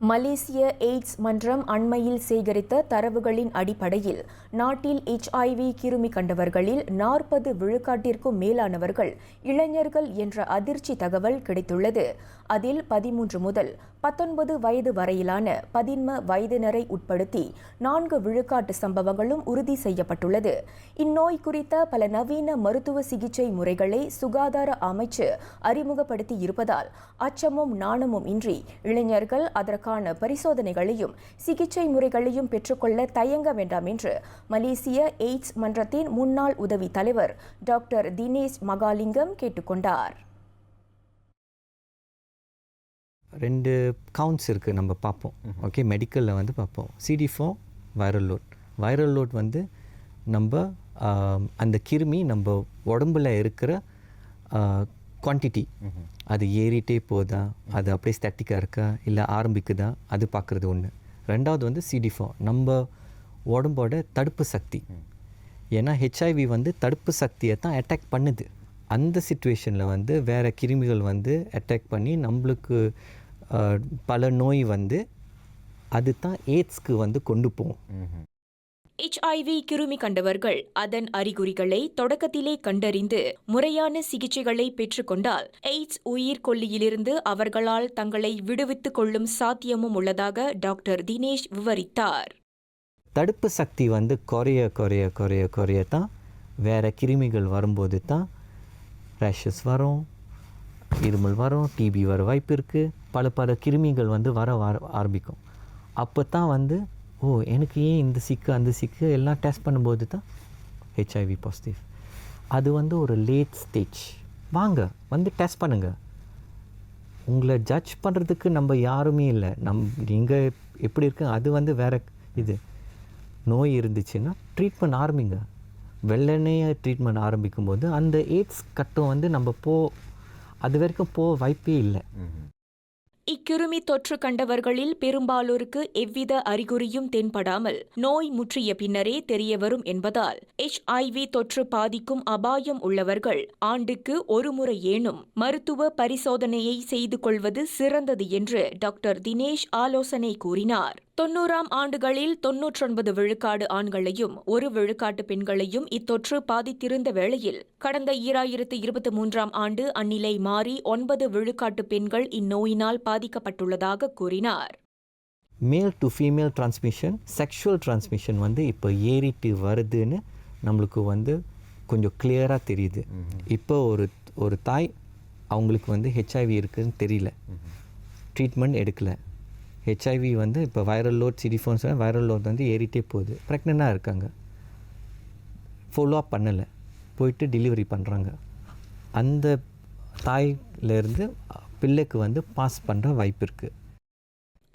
மலேசிய AIDS மன்றம் அண்மையில் சேகரித்த தரவுகளின் அடிப்படையில் நாட்டில் எச்ஐவி கிருமி கண்டவர்களில் நாற்பது விழுக்காட்டிற்கும் மேலானவர்கள் இளைஞர்கள் என்ற அதிர்ச்சி தகவல் கிடைத்துள்ளது. அதில் பதிமூன்று முதல் பத்தொன்பது வயது வரையிலான பதின்ம வயதினரை உட்படுத்தி நான்கு விழுக்காட்டு சம்பவங்களும் உறுதி செய்யப்பட்டுள்ளது. இந்நோய் குறித்த பல நவீன மருத்துவ சிகிச்சை முறைகளை சுகாதார அமைச்சு அறிமுகப்படுத்தி இருப்பதால் அச்சமும் நாணமும் இன்றி இளைஞர்கள் அதற்கான பரிசோதனைகளையும் சிகிச்சை முறைகளையும் பெற்றுக்கொள்ள தயங்க வேண்டாம் என்று மலேசிய எய்ட்ஸ் மன்றத்தின் முன்னாள் உதவி தலைவர் டாக்டர் தினேஷ் மகாலிங்கம் கேட்டுக்கொண்டார் ரெண்டு கவுண்ட்ஸ் இருக்குது நம்ம பார்ப்போம். ஓகே மெடிக்கலில் வந்து பார்ப்போம். CD four viral load viral load வந்து நம்ம அந்த கிருமி நம்ம உடம்புல இருக்கிற குவான்டிட்டி அது ஏறிட்டே போதா அது அப்படியே ஸ்டாட்டிக்காக இருக்கா? இல்லை ஆரம்பிக்குதா? அது பார்க்குறது ஒன்று ரெண்டாவது வந்து சிடி நம்ம உடம்போட தடுப்பு சக்தி. ஏன்னா ஹெச்ஐவி வந்து தடுப்பு சக்தியை தான் அட்டாக் பண்ணுது. அந்த சுச்சுவேஷனில் வந்து வேறு கிருமிகள் வந்து அட்டாக் பண்ணி நம்மளுக்கு பல நோய் வந்து அது தான் எய்ட்ஸ்க்கு வந்து கொண்டு போகும். ஹெச்ஐவி கிருமி கண்டவர்கள் அதன் அறிகுறிகளை தொடக்கத்திலே கண்டறிந்து முறையான சிகிச்சைகளை பெற்றுக்கொண்டால் எய்ட்ஸ் உயிர்கொல்லியிலிருந்து அவர்களால் தங்களை விடுவித்துக் கொள்ளும் சாத்தியமும் உள்ளதாக டாக்டர் தினேஷ் விவரித்தார். தடுப்பு சக்தி வந்து குறைய குறைய குறைய குறைய தான். வேறு கிருமிகள் வரும்போது தான் ரேஷஸ் வரும் இருமல் வரும் டிபி வர வாய்ப்பு இருக்குது பல பல கிருமிகள் வந்து வர வர ஆரம்பிக்கும். அப்போ தான் வந்து ஓ எனக்கு ஏன் இந்த சிக்கு அந்த சிக்கு எல்லாம் டெஸ்ட் பண்ணும்போது தான் ஹெச்ஐவி பாசிட்டிவ் அது வந்து ஒரு லேட் ஸ்டேஜ் வாங்க வந்து டெஸ்ட் பண்ணுங்கள் உங்களை ஜட்ஜ் பண்ணுறதுக்கு நம்ம யாருமே இல்லை. நம் நீங்கள் எப்படி இருக்கு அது வந்து வேறு இது. நோய் இருந்துச்சுன்னா ட்ரீட்மெண்ட் ஆரம்பிங்க. வெள்ளனே ட்ரீட்மெண்ட் ஆரம்பிக்கும் போது அந்த எய்ட்ஸ் கட்டம் வந்து நம்ம போ அது வரைக்கும் போக வாய்ப்பே இல்லை. இக்கிருமி தொற்று கண்டவர்களில் பெரும்பாலோருக்கு எவ்வித அறிகுறியும் தென்படாமல் நோய் முற்றிய பின்னரே தெரியவரும் என்பதால் எச்ஐவி தொற்று பாதிக்கும் அபாயம் உள்ளவர்கள் ஆண்டுக்கு ஒருமுறை ஏனும் மருத்துவ பரிசோதனையை செய்து கொள்வது சிறந்தது என்று டாக்டர் தினேஷ் ஆலோசனை கூறினார். தொன்னூறாம் ஆண்டுகளில் தொன்னூற்றொன்பது விழுக்காடு ஆண்களையும் ஒரு விழுக்காட்டு பெண்களையும் இத்தொற்று பாதித்திருந்த வேளையில் கடந்த ஈராயிரத்து இருபத்தி மூன்றாம் ஆண்டு அந்நிலை மாறி ஒன்பது விழுக்காட்டு பெண்கள் இந்நோயினால் பாதிக்கப்பட்டுள்ளதாக கூறினார். Male to female transmission sexual transmission வந்து இப்போ ஏறிட்டு வருதுன்னு நம்மளுக்கு வந்து கொஞ்சம் கிளியராக தெரியுது. இப்போ ஒரு ஒரு தாய் அவங்களுக்கு வந்து ஹெச்ஐவி இருக்குதுன்னு தெரியல. ட்ரீட்மெண்ட் எடுக்கல. ஹெச்ஐவி வந்து இப்போ viral load CD fours viral load வந்து ஏறிட்டே போகுது. ப்ரெக்னெண்ட்டாக இருக்காங்க. ஃபாலோ அப் பண்ணலை. போயிட்டு டெலிவரி பண்ணுறாங்க அந்த தாயிலேருந்து பிள்ளைக்கு வந்து பாஸ் பண்ணுற வாய்ப்பு இருக்குது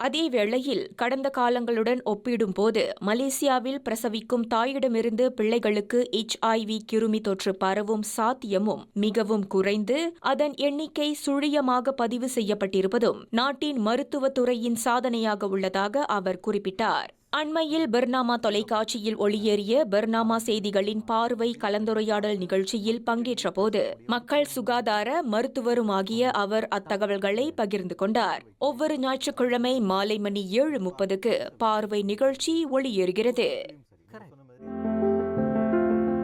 அதேவேளையில் கடந்த காலங்களுடன் ஒப்பிடும்போது மலேசியாவில் பிரசவிக்கும் தாயிடமிருந்து பிள்ளைகளுக்கு எச்ஐவி கிருமி தொற்று பரவும் சாத்தியமும் மிகவும் குறைந்து அதன் எண்ணிக்கை சுழியமாக பதிவு செய்யப்பட்டிருப்பதும் நாட்டின் மருத்துவத்துறையின் சாதனையாக உள்ளதாக அவர் குறிப்பிட்டார். அண்மையில் பெர்னாமா தொலைக்காட்சியில் ஒளியேறிய பெர்னாமா செய்திகளின் பார்வை கலந்துரையாடல் நிகழ்ச்சியில் பங்கேற்றபோது மக்கள் சுகாதார மருத்துவருமாகிய அவர் அத்தகவல்களை பகிர்ந்து கொண்டார். ஒவ்வொரு ஞாயிற்றுக்கிழமை மாலை மணி ஏழு முப்பதுக்கு பார்வை நிகழ்ச்சி ஒளியேறுகிறது.